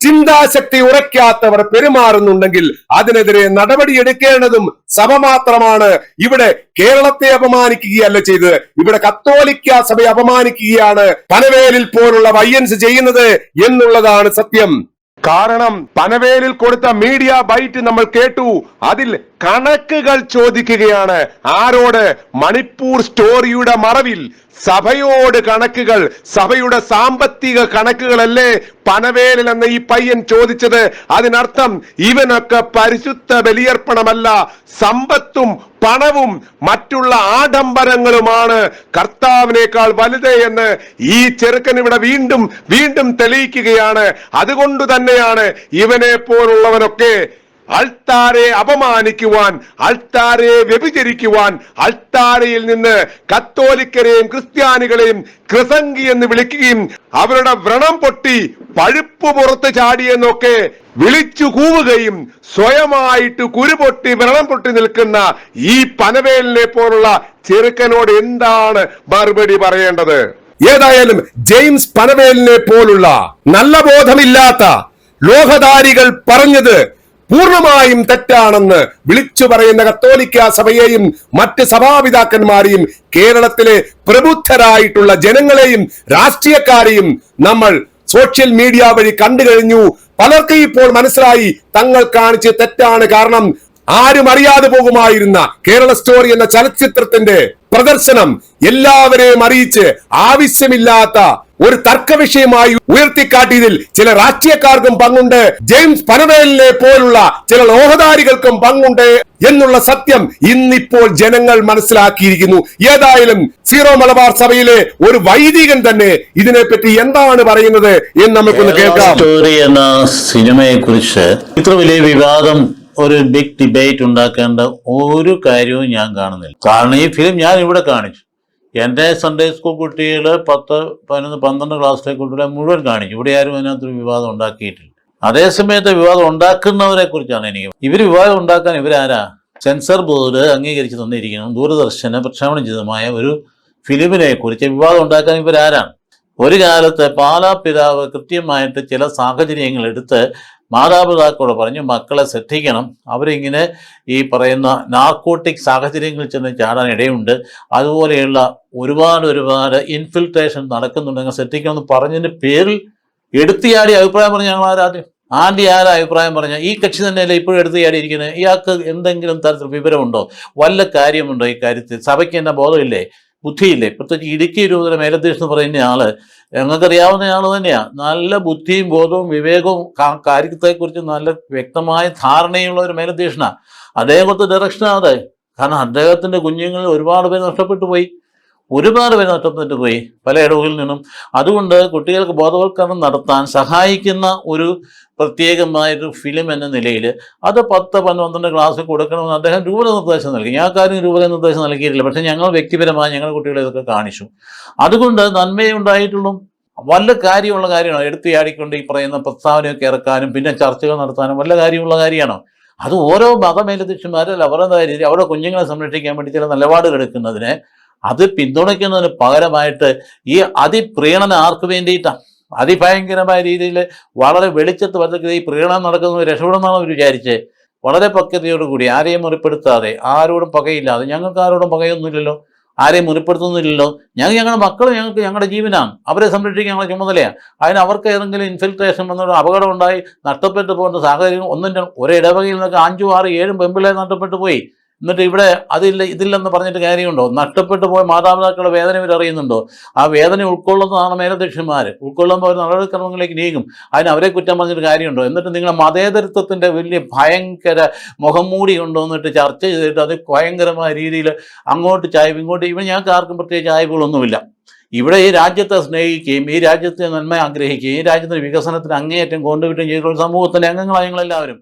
ചിന്താശക്തി ഉറയ്ക്കാത്തവർ പെരുമാറുന്നുണ്ടെങ്കിൽ അതിനെതിരെ നടപടിയെടുക്കേണ്ടതും സഭ മാത്രമാണ് ഇവിടെ കേരളത്തെ അപമാനിക്കുകയല്ല ചെയ്തത്. ഇവിടെ കത്തോലിക്ക സഭയെ അപമാനിക്കുകയാണ്. പനവേലിൽ പോലുള്ള വയ്യൻസ് ചെയ്യുന്നത് എന്നുള്ളതാണ് സത്യം. കാരണം പനവേലിൽ കൊടുത്ത മീഡിയ ബൈറ്റ് നമ്മൾ കേട്ടു. അതിൽ കണക്കുകൾ ചോദിക്കുകയാണ്. ആരോട്? മണിപ്പൂർ സ്റ്റോറിയുടെ മറവിൽ. സഭയോട് കണക്കുകൾ സഭയുടെ സാമ്പത്തിക കണക്കുകളല്ലേ പനവേലിൽ എന്ന ഈ പയ്യൻ ചോദിച്ചത്? അതിനർത്ഥം ഇവനൊക്കെ പരിശുദ്ധ ബലിയർപ്പണമല്ല സമ്പത്തും പണവും മറ്റുള്ള ആഡംബരങ്ങളുമാണ്. കർത്താവിനേക്കാൾ വലുത് എന്ന് ഈ ചെറുക്കൻ ഇവിടെ വീണ്ടും വീണ്ടും തെളിയിക്കുകയാണ്. അതുകൊണ്ട് തന്നെയാണ് ഇവനെ പോലുള്ളവനൊക്കെ അൾത്താരെ അപമാനിക്കുവാൻ അൾത്താരെ വ്യഭിചരിക്കുവാൻ അൾത്താരയിൽ നിന്ന് കത്തോലിക്കരെയും ക്രിസ്ത്യാനികളെയും ക്രിസംഗി എന്ന് വിളിക്കുകയും അവരുടെ വ്രണം പൊട്ടി പഴുപ്പ് പുറത്ത് ചാടിയെന്നൊക്കെ വിളിച്ചു കൂവുകയും സ്വയമായിട്ട് കുരുപൊട്ടി വ്രണം പൊട്ടി നിൽക്കുന്ന ഈ പനവേലിനെ പോലുള്ള ചെറുക്കനോട് എന്താണ് മറുപടി പറയേണ്ടത്? ഏതായാലും ജെയിംസ് പനവേലിനെ പോലുള്ള നല്ല ബോധമില്ലാത്ത ലോഹധാരികൾ പറഞ്ഞത് പൂർണമായും തെറ്റാണെന്ന് വിളിച്ചു പറയുന്ന കത്തോലിക്ക സഭയെയും മറ്റ് സഭാപിതാക്കന്മാരെയും കേരളത്തിലെ പ്രബുദ്ധരായിട്ടുള്ള ജനങ്ങളെയും രാഷ്ട്രീയക്കാരെയും നമ്മൾ സോഷ്യൽ മീഡിയ വഴി കണ്ടു കഴിഞ്ഞു. പലർക്കും ഇപ്പോൾ മനസ്സിലായി തങ്ങൾ കാണിച്ച് തെറ്റാണ് കാരണം ആരും അറിയാതെ പോകുമായിരുന്ന കേരള സ്റ്റോറി എന്ന ചലച്ചിത്രത്തിന്റെ പ്രദർശനം എല്ലാവരെയും അറിയിച്ച് ആവശ്യമില്ലാത്ത ഒരു തർക്ക വിഷയമായി ഉയർത്തിക്കാട്ടിയതിൽ ചില രാഷ്ട്രീയക്കാർക്കും പങ്കുണ്ട്. ജെയിംസ് പനവേലിനെ പോലുള്ള ചില ലോഹധാരികൾക്കും പങ്കുണ്ട് എന്നുള്ള സത്യം ഇന്നിപ്പോൾ ജനങ്ങൾ മനസ്സിലാക്കിയിരിക്കുന്നു. ഏതായാലും സീറോ മലബാർ സഭയിലെ ഒരു വൈദികൻ തന്നെ ഇതിനെപ്പറ്റി എന്താണ് പറയുന്നത് എന്ന് നമുക്കൊന്ന് കേൾക്കാം. സ്റ്റോറി എന്ന സിനിമയെ കുറിച്ച് ഇത്ര വലിയ വിവാദം ഒരു ബിഗ് ഡിബേറ്റ് ഉണ്ടാക്കേണ്ട ഒരു കാര്യവും ഞാൻ കാണുന്നില്ല. കാരണം ഈ ഫിലിം ഞാൻ ഇവിടെ കാണിച്ചു. എന്റെ സൺഡേ സ്കൂൾ കുട്ടികൾ പത്ത് പതിനൊന്ന് പന്ത്രണ്ട് ക്ലാസ്സിലെ കുട്ടികളെ മുഴുവൻ കാണിച്ചു ഇവിടെ ആരും അതിനകത്തൊരു വിവാദം ഉണ്ടാക്കിയിട്ടില്ല. അതേസമയത്ത് വിവാദം ഉണ്ടാക്കുന്നവരെ കുറിച്ചാണ് എനിക്ക് ഇവർ വിവാദം ഉണ്ടാക്കാൻ ഇവരാരാ? സെൻസർ ബോർഡ് അംഗീകരിച്ച് തന്നിരിക്കണം ദൂരദർശന പ്രക്ഷേപണം ചെയ്തമായ ഒരു ഫിലിമിനെ കുറിച്ച് വിവാദം ഉണ്ടാക്കാൻ ഇവരാരാണ്? ഒരു കാലത്ത് പാലാ പിതാവ് കൃത്യമായിട്ട് ചില സാഹചര്യങ്ങൾ എടുത്ത് മാതാപിതാക്കളോട് പറഞ്ഞു മക്കളെ ശ്രദ്ധിക്കണം. അവരിങ്ങനെ ഈ പറയുന്ന നാർക്കോട്ടിക് സാഹചര്യങ്ങളിൽ ചെന്ന് ചാടാൻ ഇടയുണ്ട്. അതുപോലെയുള്ള ഒരുപാട് ഒരുപാട് ഇൻഫിൽട്രേഷൻ നടക്കുന്നുണ്ടെങ്കിൽ ശ്രദ്ധിക്കണമെന്ന് പറഞ്ഞതിന്റെ പേരിൽ എടുത്തിയാടി അഭിപ്രായം പറഞ്ഞ ഞങ്ങൾ ആരാദ്യം ആന്റി ആരാ അഭിപ്രായം പറഞ്ഞ ഈ കക്ഷി തന്നെയല്ലേ ഇപ്പോഴും എടുത്തിയാടിയിരിക്കുന്നത് ഇയാൾക്ക് എന്തെങ്കിലും തരത്തിൽ വിവരമുണ്ടോ? വല്ല കാര്യമുണ്ടോ ഈ കാര്യത്തിൽ? സഭയ്ക്ക് എന്നെ ബോധമില്ലേ? ബുദ്ധിയില്ലേ? പ്രത്യേകിച്ച് ഇടുക്കി രൂപതര മേലധ്യക്ഷൻ എന്ന് പറയുന്ന ആൾ ഞങ്ങൾക്കറിയാവുന്ന ആൾ തന്നെയാണ് നല്ല ബുദ്ധിയും ബോധവും വിവേകവും കാര്യത്തെക്കുറിച്ച് നല്ല വ്യക്തമായ ധാരണയുള്ള ഒരു മേലധ്യക്ഷനാണ് അദ്ദേഹം കൊടുത്ത ഡയറക്ഷനാണ് അത്. കാരണം അദ്ദേഹത്തിന്റെ കുഞ്ഞുങ്ങൾ ഒരുപാട് പേര് നഷ്ടപ്പെട്ടു പോയി. ഒരുപാട് പേര് നഷ്ടപ്പെട്ടു പോയി പല ഇടവുകളിൽ നിന്നും. അതുകൊണ്ട് കുട്ടികൾക്ക് ബോധവൽക്കരണം നടത്താൻ സഹായിക്കുന്ന ഒരു പ്രത്യേകമായൊരു ഫിലിം എന്ന നിലയിൽ അത് പത്ത് പന്ത്രണ്ട് ക്ലാസ് കൊടുക്കണമെന്ന് അദ്ദേഹം രൂപത നിർദ്ദേശം നൽകി. ഞാൻ കാര്യം രൂപത നിർദ്ദേശം നൽകിയിട്ടില്ല. പക്ഷേ ഞങ്ങൾ വ്യക്തിപരമായി ഞങ്ങളുടെ കുട്ടികളെ ഇതൊക്കെ കാണിച്ചു. അതുകൊണ്ട് നന്മയുണ്ടായിട്ടുള്ളൂ വല്ല കാര്യമുള്ള കാര്യമാണോ. എടുത്തിയാടിക്കൊണ്ട് ഈ പറയുന്ന പ്രസ്താവനയൊക്കെ ഇറക്കാനും പിന്നെ ചർച്ചകൾ നടത്താനും വല്ല കാര്യമുള്ള കാര്യമാണോ? അത് ഓരോ മതമേലധ്യക്ഷന്മാരല്ല. അവരുടെ രീതി അവരുടെ കുഞ്ഞുങ്ങളെ സംരക്ഷിക്കാൻ വേണ്ടി ചില നിലപാടുകൾ എടുക്കുന്നതിന് അത് പിന്തുണയ്ക്കുന്നതിന് പകരമായിട്ട് ഈ അതിപ്രീണന ആർക്ക് വേണ്ടിയിട്ടാണ് അതിഭയങ്കരമായ രീതിയിൽ വളരെ വെളിച്ചത്ത് വരത്തക്ക ഈ പ്രീണം നടക്കുന്നത് രക്ഷപ്പെടുന്നാണ് അവർ വിചാരിച്ചത് വളരെ പക്വതയോടുകൂടി ആരെയും മുറിപ്പെടുത്താതെ ആരോടും പകയില്ലാതെ ഞങ്ങൾക്ക് ആരോടും പകയൊന്നുമില്ലല്ലോ ആരെയും മുറിപ്പെടുത്തുന്നില്ലല്ലോ. ഞങ്ങൾ ഞങ്ങളുടെ മക്കൾ ഞങ്ങൾക്ക് ഞങ്ങളുടെ ജീവനാണ്. അവരെ സംരക്ഷിക്കാൻ ഞങ്ങളെ ചുമതലയാണ്. അതിന് അവർക്ക് ഏതെങ്കിലും ഇൻഫിൽട്രേഷൻ വന്നൊരു അപകടം ഉണ്ടായി നഷ്ടപ്പെട്ടു പോകുന്ന സാഹചര്യം ഒന്നും ഒരേ ഇടവകയിൽ നിന്നൊക്കെ അഞ്ചും ആറ് ഏഴും പെമ്പിള്ളേർ നഷ്ടപ്പെട്ടു പോയി. എന്നിട്ട് ഇവിടെ അതില്ല ഇതില്ലെന്ന് പറഞ്ഞിട്ട് കാര്യമുണ്ടോ? നഷ്ടപ്പെട്ടു പോയ മാതാപിതാക്കളുടെ വേദന ഇവർ അറിയുന്നുണ്ടോ? ആ വേദന ഉൾക്കൊള്ളുന്നതാണ് മേലധ്യക്ഷന്മാർ ഉൾക്കൊള്ളുമ്പോൾ അവർ നടപടിക്രമങ്ങളിലേക്ക് നീങ്ങും. അതിന് അവരെ കുറ്റം പറഞ്ഞിട്ട് കാര്യമുണ്ടോ? എന്നിട്ട് നിങ്ങളെ മതേതരത്വത്തിന്റെ വലിയ ഭയങ്കര മുഖം മൂടി കൊണ്ടുവന്നിട്ട് ചർച്ച ചെയ്തിട്ട് അത് ഭയങ്കരമായ രീതിയിൽ അങ്ങോട്ട് ചായ്വ് ഇങ്ങോട്ട് ഇവിടെ ഞങ്ങൾക്ക് ആർക്കും പ്രത്യേകിച്ച് ചായ്വുകളൊന്നുമില്ല. ഇവിടെ ഈ രാജ്യത്തെ സ്നേഹിക്കുകയും ഈ രാജ്യത്തെ നന്മ ആഗ്രഹിക്കുകയും ഈ രാജ്യത്തിന്റെ വികസനത്തിന് അങ്ങേയറ്റം കൊണ്ടുവിട്ടുകയും ചെയ്തിട്ടുള്ള സമൂഹത്തിന്റെ അംഗങ്ങളാണ് ഞങ്ങളെല്ലാവരും.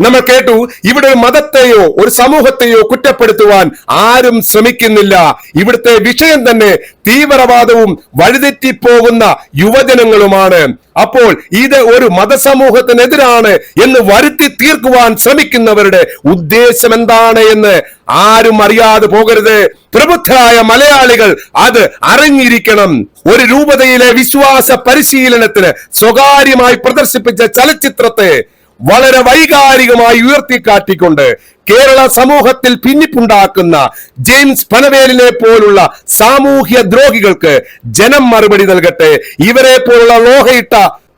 നമ്മൾ കേട്ടു ഇവിടെ ഒരു മതത്തെയോ ഒരു സമൂഹത്തെയോ കുറ്റപ്പെടുത്തുവാൻ ആരും ശ്രമിക്കുന്നില്ല. ഇവിടുത്തെ വിഷയം തന്നെ തീവ്രവാദവും വഴിതെറ്റിപ്പോകുന്ന യുവജനങ്ങളുമാണ്. അപ്പോൾ ഇത് ഒരു മതസമൂഹത്തിനെതിരാണ് എന്ന് വരുത്തി തീർക്കുവാൻ ശ്രമിക്കുന്നവരുടെ ഉദ്ദേശം എന്താണ് എന്ന് ആരും അറിയാതെ പോകരുത്. പ്രബുദ്ധരായ മലയാളികൾ അത് അറിഞ്ഞിരിക്കണം. ഒരു രൂപതയിലെ വിശ്വാസ പരിശീലനത്തിന് സ്വകാര്യമായി പ്രദർശിപ്പിച്ച ചലച്ചിത്രത്തെ വളരെ വൈകാരികമായി ഉയർത്തിക്കാട്ടിക്കൊണ്ട് കേരള സമൂഹത്തിൽ പിന്നിപ്പുണ്ടാക്കുന്ന ജെയിംസ് പനവേലിനെ പോലുള്ള സാമൂഹ്യ ദ്രോഹികൾക്ക് ജനം മറുപടി നൽകട്ടെ. ഇവരെ പോലുള്ള ലോഹയിട്ട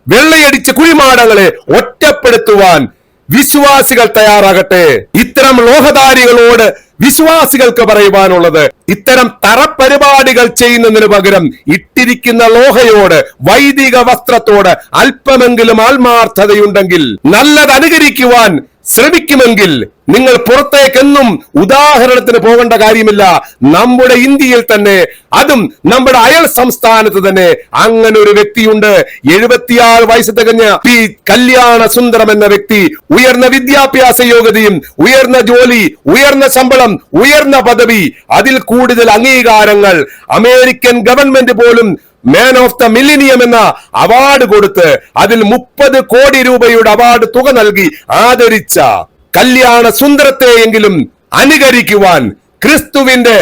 വെള്ളയടിച്ച കുഴിമാടങ്ങളെ ഒറ്റപ്പെടുത്തുവാൻ വിശ്വാസികൾ തയ്യാറാകട്ടെ. ഇത്തരം ലോഹധാരികളോട് വിശ്വാസികൾക്ക് പറയുവാനുള്ളത് ഇത്തരം തറപരിപാടികൾ ചെയ്യുന്നതിന് പകരം ഇട്ടിരിക്കുന്ന ലോഹയോട് വൈദിക വസ്ത്രത്തോട് അല്പമെങ്കിലും ആത്മാർത്ഥതയുണ്ടെങ്കിൽ നല്ലത് അനുകരിക്കുവാൻ ശ്രമിക്കുമെങ്കിൽ നിങ്ങൾ പുറത്തേക്കെന്നും ഉദാഹരണത്തിന് പോകേണ്ട കാര്യമില്ല. നമ്മുടെ ഇന്ത്യയിൽ തന്നെ അതും നമ്മുടെ അയൽ സംസ്ഥാനത്ത് തന്നെ അങ്ങനെ ഒരു വ്യക്തിയുണ്ട്. എഴുപത്തിയാറ് വയസ്സ് തികഞ്ഞ പി കല്യാണ സുന്ദരം എന്ന വ്യക്തി ഉയർന്ന വിദ്യാഭ്യാസ യോഗ്യതയും ഉയർന്ന ജോലി ഉയർന്ന ശമ്പളം ഉയർന്ന പദവി അതിൽ കൂടുതൽ അംഗീകാരങ്ങൾ. അമേരിക്കൻ ഗവൺമെന്റ് പോലും മാൻ ഓഫ് ദ മില്ലിനിയം എന്ന അവാർഡ് കൊടുത്ത് അതിൽ മുപ്പത് കോടി രൂപയുടെ അവാർഡ് തുക നൽകി ആദരിച്ച കല്യാണ സുന്ദരത്തെയെങ്കിലും അനുകരിക്കുവാൻ ക്രിസ്തുവിന്റെ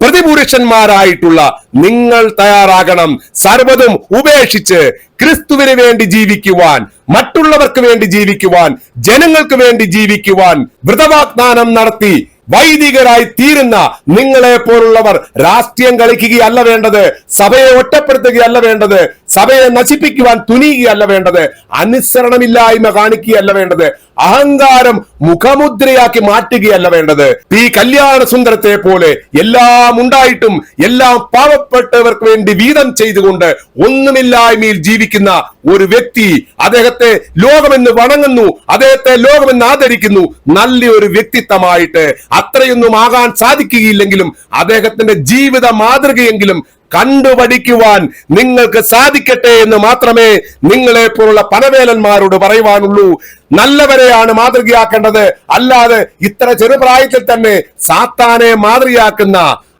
പ്രതിപുരുഷന്മാരായിട്ടുള്ള നിങ്ങൾ തയ്യാറാകണം. സർവതും ഉപേക്ഷിച്ച് ക്രിസ്തുവിന് വേണ്ടി ജീവിക്കുവാൻ മറ്റുള്ളവർക്ക് വേണ്ടി ജീവിക്കുവാൻ ജനങ്ങൾക്ക് വേണ്ടി ജീവിക്കുവാൻ വ്രതവാഗ്ദാനം നടത്തി വൈദികരായി തീരുന്ന നിങ്ങളെ പോലുള്ളവർ രാഷ്ട്രീയം കളിക്കുകയല്ല വേണ്ടത് സഭയെ ഒറ്റപ്പെടുത്തുകയല്ല വേണ്ടത് സഭയെ നശിപ്പിക്കുവാൻ തുനിയുകയല്ല വേണ്ടത് അനുസരണമില്ലായ്മ കാണിക്കുകയല്ല വേണ്ടത് അഹങ്കാരം മുഖമുദ്രയാക്കി മാറ്റുകയല്ല വേണ്ടത്. ഈ കല്യാണ സുന്ദരത്തെ പോലെ എല്ലാം ഉണ്ടായിട്ടും എല്ലാം പാവപ്പെട്ടവർക്ക് വേണ്ടി വീതം ചെയ്തുകൊണ്ട് ഒന്നുമില്ലായ്മയിൽ ജീവിക്കുന്ന ഒരു വ്യക്തി അദ്ദേഹത്തെ ലോകമെന്ന് വണങ്ങുന്നു അദ്ദേഹത്തെ ലോകമെന്ന് ആദരിക്കുന്നു. നല്ലൊരു വ്യക്തിത്വമായിട്ട് അത്രയൊന്നും ആകാൻ സാധിക്കുകയില്ലെങ്കിലും അദ്ദേഹത്തിന്റെ ജീവിത മാതൃകയെങ്കിലും കണ്ടുപഠിക്കുവാൻ നിങ്ങൾക്ക് സാധിക്കട്ടെ എന്ന് മാത്രമേ നിങ്ങളെ പോലുള്ള പനവേലന്മാരോട് പറയുവാനുള്ളൂ. നല്ലവരെയാണ് മാതൃകയാക്കേണ്ടത്. അല്ലാതെ ഇത്ര ചെറുപ്രായത്തിൽ തന്നെ സാത്താനെ മാതൃകയാക്കുന്ന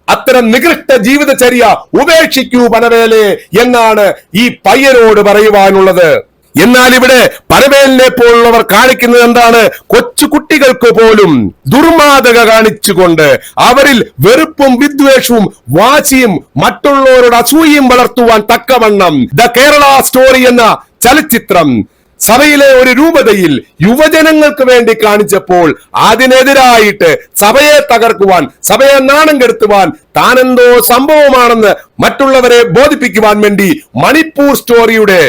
അത്തരം നികൃഷ്ട ജീവിതചര്യ ഉപേക്ഷിക്കൂ പനവേലെ എന്നാണ് ഈ പയ്യനോട് പറയുവാനുള്ളത്. എന്നാൽ ഇവിടെ പരമേലിനെ പോലുള്ളവർ കാണിക്കുന്നത് എന്താണ്? കൊച്ചു കുട്ടികൾക്ക് പോലും ദുർമാതക കാണിച്ചുകൊണ്ട് അവരിൽ വെറുപ്പും വിദ്വേഷവും വാശിയും മറ്റുള്ളവരുടെ അസൂയയും വളർത്തുവാൻ തക്കവണ്ണം ദ കേരള സ്റ്റോറി എന്ന ചലച്ചിത്രം സഭയിലെ ഒരു രൂപതയിൽ യുവജനങ്ങൾക്ക് വേണ്ടി കാണിച്ചപ്പോൾ അതിനെതിരായിട്ട് സഭയെ തകർക്കുവാൻ സഭയെ നാണം കെടുത്തുവാൻ താനെന്തോ സംഭവമാണെന്ന് മറ്റുള്ളവരെ ബോധിപ്പിക്കുവാൻ വേണ്ടി മണിപ്പൂർ സ്റ്റോറിയുടെ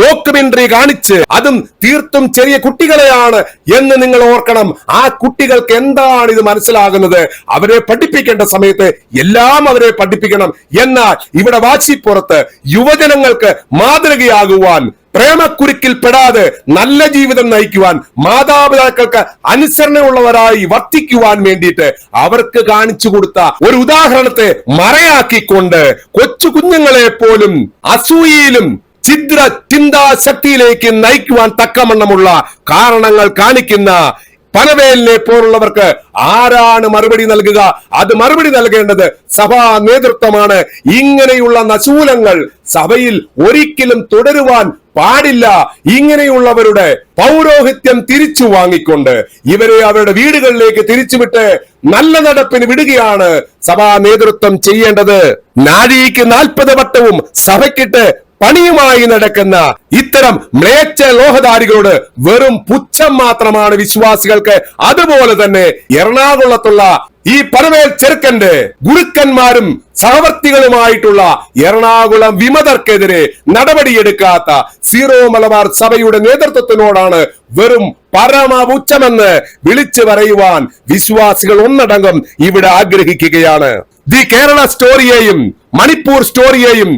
ഡോക്യുമെന്ററി കാണിച്ച് അതും തീർത്തും ചെറിയ കുട്ടികളെയാണ് എന്ന് നിങ്ങൾ ഓർക്കണം. ആ കുട്ടികൾക്ക് എന്താണ് ഇത് മനസ്സിലാകുന്നത്? അവരെ പഠിപ്പിക്കേണ്ട സമയത്ത് എല്ലാം അവരെ പഠിപ്പിക്കണം. എന്നാൽ ഇവിടെ വാശിപ്പുറത്ത് യുവജനങ്ങൾക്ക് മാതൃകയാകുവാൻ പ്രേമക്കുരുക്കിൽ പെടാതെ നല്ല ജീവിതം നയിക്കുവാൻ മാതാപിതാക്കൾക്ക് അനുസരണയുള്ളവരായി വർത്തിക്കുവാൻ വേണ്ടിയിട്ട് അവർക്ക് കാണിച്ചു കൊടുത്ത ഒരു ഉദാഹരണത്തെ മറയാക്കിക്കൊണ്ട് കൊച്ചു കുഞ്ഞുങ്ങളെ പോലും അസൂയയിലും ഛിദ്ര ചിന്താശക്തിയിലേക്ക് നയിക്കുവാൻ തക്കമണ്ണമുള്ള കാരണങ്ങൾ കാണിക്കുന്ന പനവേലിനെ പോലുള്ളവർക്ക് ആരാണ് മറുപടി നൽകുക? അത് മറുപടി നൽകേണ്ടത് സഭാ നേതൃത്വമാണ്. ഇങ്ങനെയുള്ള നശൂലങ്ങൾ സഭയിൽ ഒരിക്കലും തുടരുവാൻ പാടില്ല. ഇങ്ങനെയുള്ളവരുടെ പൗരോഹിത്യം തിരിച്ചു വാങ്ങിക്കൊണ്ട് ഇവരെ അവരുടെ വീടുകളിലേക്ക് തിരിച്ചുവിട്ട് നല്ല നടപ്പിന് വിടുകയാണ് സഭാ നേതൃത്വം ചെയ്യേണ്ടത്. നാഴിക്ക് നാൽപ്പത് വട്ടവും സഭയ്ക്കിട്ട് പണിയുമായി നടക്കുന്ന ഇത്തരം മ്ലേച്ഛ ലോഹധാരികളോട് വെറും പുച്ഛം മാത്രമാണ് വിശ്വാസികൾക്ക്. അതുപോലെ തന്നെ എറണാകുളത്തുള്ള ഈ പനവേൽ ചെറുക്കന്റെ ഗുരുക്കന്മാരും സഹവർത്തികളുമായിട്ടുള്ള എറണാകുളം വിമതർക്കെതിരെ നടപടിയെടുക്കാത്ത സീറോ മലബാർ സഭയുടെ നേതൃത്വത്തിനോടാണ് വെറും പരമപുച്ഛമെന്ന് വിളിച്ചു പറയുവാൻ വിശ്വാസികൾ ഒന്നടങ്കം ഇവിടെ ആഗ്രഹിക്കുകയാണ്. ദി കേരള സ്റ്റോറിയെയും മണിപ്പൂർ സ്റ്റോറിയെയും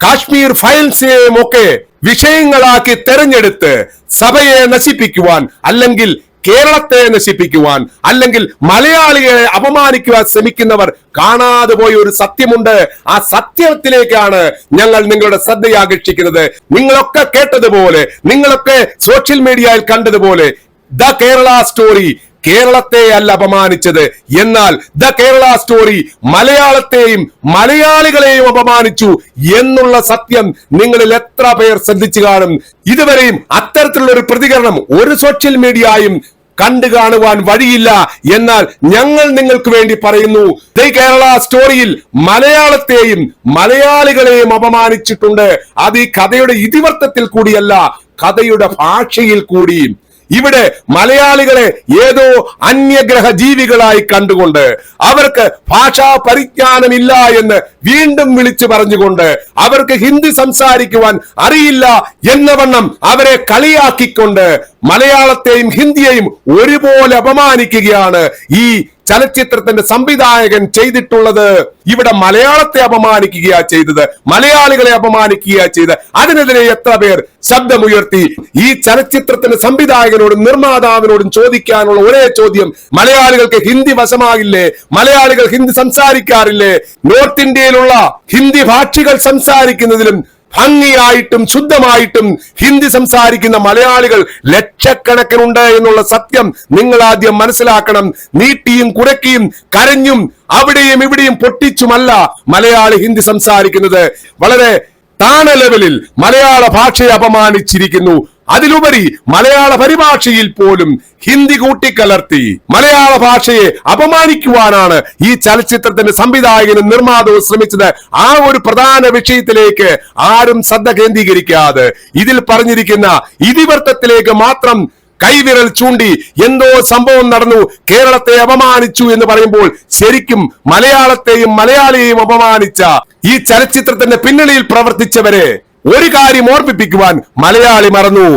കാശ്മീർ ഫയൽസിനെയും ഒക്കെ വിഷയങ്ങളാക്കി തെരഞ്ഞെടുത്ത് സഭയെ നശിപ്പിക്കുവാൻ അല്ലെങ്കിൽ കേരളത്തെ നശിപ്പിക്കുവാൻ അല്ലെങ്കിൽ മലയാളികളെ അപമാനിക്കുവാൻ ശ്രമിക്കുന്നവർ കാണാതെ പോയ ഒരു സത്യമുണ്ട്. ആ സത്യത്തിലേക്കാണ് ഞങ്ങൾ നിങ്ങളുടെ ശ്രദ്ധയാകർഷിക്കുന്നത് നിങ്ങളൊക്കെ കേട്ടതുപോലെ നിങ്ങളൊക്കെ സോഷ്യൽ മീഡിയയിൽ കണ്ടതുപോലെ ദ കേരള സ്റ്റോറി കേരളത്തെ അല്ല അപമാനിച്ചത്. എന്നാൽ ദ കേരള സ്റ്റോറി മലയാളത്തെയും മലയാളികളെയും അപമാനിച്ചു എന്നുള്ള സത്യം നിങ്ങളിൽ എത്ര പേർ ശ്രദ്ധിച്ചു കാണും. ഇതുവരെയും അത്തരത്തിലുള്ള ഒരു പ്രതികരണം ഒരു സോഷ്യൽ മീഡിയയും കണ്ടു കാണുവാൻ വഴിയില്ല. എന്നാൽ ഞങ്ങൾ നിങ്ങൾക്ക് വേണ്ടി പറയുന്നു ദ കേരള സ്റ്റോറിയിൽ മലയാളത്തെയും മലയാളികളെയും അപമാനിച്ചിട്ടുണ്ട്. അത് ഈ കഥയുടെ ഇതിവൃത്തത്തിൽ കൂടിയല്ല കഥയുടെ ഭാഷയിൽ കൂടി. ഇവിടെ മലയാളികളെ ഏതോ അന്യഗ്രഹ ജീവികളായി കണ്ടുകൊണ്ട് അവർക്ക് ഭാഷാ പരിജ്ഞാനമില്ല എന്ന് വീണ്ടും വിളിച്ചു പറഞ്ഞുകൊണ്ട് അവർക്ക് ഹിന്ദി സംസാരിക്കുവാൻ അറിയില്ല എന്ന വണ്ണം അവരെ കളിയാക്കിക്കൊണ്ട് മലയാളത്തെയും ഹിന്ദിയെയും ഒരുപോലെ അപമാനിക്കുകയാണ് ഈ ചലച്ചിത്രത്തിന്റെ സംവിധായകൻ ചെയ്തിട്ടുള്ളത് ഇവിടെ മലയാളത്തെ അപമാനിക്കുകയാ ചെയ്തത് മലയാളികളെ അപമാനിക്കുകയാ ചെയ്തത്. അതിനെതിരെ എത്ര പേർ ശബ്ദമുയർത്തി ഈ ചലച്ചിത്രത്തിന്റെ സംവിധായകനോടും നിർമ്മാതാവിനോടും ചോദിക്കാനുള്ള ഒരേ ചോദ്യം മലയാളികൾക്ക് ഹിന്ദി വശമാകില്ലേ? മലയാളികൾ ഹിന്ദി സംസാരിക്കാറില്ലേ? നോർത്ത് ഇന്ത്യയിലുള്ള ഹിന്ദി ഭാഷികൾ സംസാരിക്കുന്നതിലും ഭംഗിയായിട്ടും ശുദ്ധമായിട്ടും ഹിന്ദി സംസാരിക്കുന്ന മലയാളികൾ ലക്ഷക്കണക്കിനുണ്ട് എന്നുള്ള സത്യം നിങ്ങൾ ആദ്യം മനസ്സിലാക്കണം. നീട്ടിയും കുടക്കിയും കരഞ്ഞും അവിടെയും ഇവിടെയും പൊട്ടിച്ചുമല്ല മലയാളി ഹിന്ദി സംസാരിക്കുന്നത്. വളരെ താണ ലെവലിൽ മലയാള ഭാഷയെ അപമാനിച്ചിരിക്കുന്നു. അതിലുപരി മലയാള പരിഭാഷയിൽ പോലും ഹിന്ദി കൂട്ടിക്കലർത്തി മലയാള ഭാഷയെ അപമാനിക്കുവാനാണ് ഈ ചലച്ചിത്രത്തിന്റെ സംവിധായകനും നിർമ്മാതാവും ശ്രമിച്ചത്. ആ ഒരു പ്രധാന വിഷയത്തിലേക്ക് ആരും ശ്രദ്ധ കേന്ദ്രീകരിക്കാതെ ഇതിൽ പറഞ്ഞിരിക്കുന്ന ഇതിവൃത്തത്തിലേക്ക് മാത്രം കൈവിരൽ ചൂണ്ടി എന്തോ സംഭവം നടന്നു. കേരളത്തെ അപമാനിച്ചു എന്ന് പറയുമ്പോൾ ശരിക്കും മലയാളത്തെയും മലയാളിയെയും അപമാനിച്ച ഈ ചലച്ചിത്രത്തിന്റെ പിന്നണിയിൽ പ്രവർത്തിച്ചവരെ ഒരു കാര്യം ഓർമ്മിപ്പിക്കുവാൻ മലയാളി മറന്നു.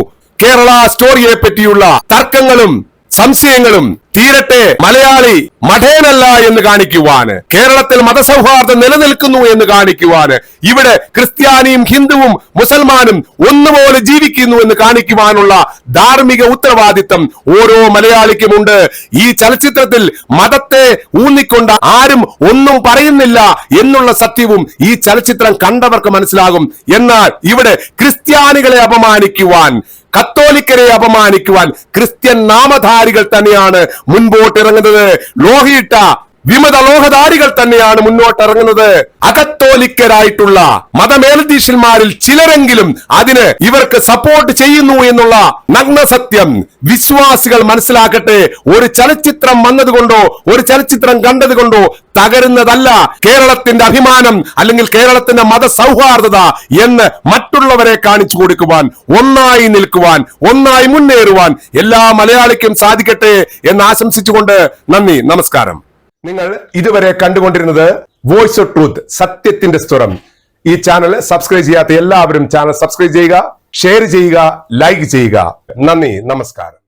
കേരള സ്റ്റോറിയെ പറ്റിയുള്ള തർക്കങ്ങളും സംശയങ്ങളും തീരട്ടെ മലയാളി മഠേനല്ല എന്ന് കാണിക്കുവാന് കേരളത്തിൽ മതസൗഹാർദ്ദം നിലനിൽക്കുന്നു എന്ന് കാണിക്കുവാന് ഇവിടെ ക്രിസ്ത്യാനിയും ഹിന്ദുവും മുസൽമാനും ഒന്നുപോലെ ജീവിക്കുന്നു എന്ന് കാണിക്കുവാനുള്ള ധാർമ്മിക ഉത്തരവാദിത്തം ഓരോ മലയാളിക്കുമുണ്ട്. ഈ ചലച്ചിത്രത്തിൽ മതത്തെ ഊന്നിക്കൊണ്ട് ആരും ഒന്നും പറയുന്നില്ല എന്നുള്ള സത്യവും ഈ ചലച്ചിത്രം കണ്ടവർക്ക് മനസ്സിലാകും. എന്നാൽ ഇവിടെ ക്രിസ്ത്യാനികളെ അപമാനിക്കുവാൻ കത്തോലിക്കരെ അപമാനിക്കുവാൻ ക്രിസ്ത്യൻ നാമധാരികൾ തന്നെയാണ് മുൻപോട്ടിറങ്ങുന്നത്. ലോഹിയിട്ട വിമത ലോഹദാരികൾ തന്നെയാണ് മുന്നോട്ടിറങ്ങുന്നത്. അകത്തോലിക്കരായിട്ടുള്ള മതമേലധീശന്മാരിൽ ചിലരെങ്കിലും അതിന് ഇവർക്ക് സപ്പോർട്ട് ചെയ്യുന്നു എന്നുള്ള നഗ്ന സത്യം വിശ്വാസികൾ മനസ്സിലാക്കട്ടെ. ഒരു ചലച്ചിത്രം വന്നതുകൊണ്ടോ ഒരു ചലച്ചിത്രം കണ്ടതുകൊണ്ടോ തകരുന്നതല്ല കേരളത്തിന്റെ അഭിമാനം അല്ലെങ്കിൽ കേരളത്തിന്റെ മതസൗഹാർദ്ദത എന്ന് മറ്റുള്ളവരെ കാണിച്ചു കൊടുക്കുവാൻ ഒന്നായി നിൽക്കുവാൻ ഒന്നായി മുന്നേറുവാൻ എല്ലാ മലയാളിക്കും സാധിക്കട്ടെ എന്ന് ആശംസിച്ചുകൊണ്ട് നന്ദി നമസ്കാരം. നിങ്ങൾ ഇതുവരെ കണ്ടുകൊണ്ടിരുന്നത് വോയിസ് ഓഫ് ട്രൂത്ത് സത്യത്തിന്റെ സ്വരം ഈ ചാനൽ സബ്സ്ക്രൈബ് ചെയ്യാത്ത എല്ലാവരും ചാനൽ സബ്സ്ക്രൈബ് ചെയ്യുക ഷെയർ ചെയ്യുക ലൈക്ക് ചെയ്യുക. നന്ദി നമസ്കാരം.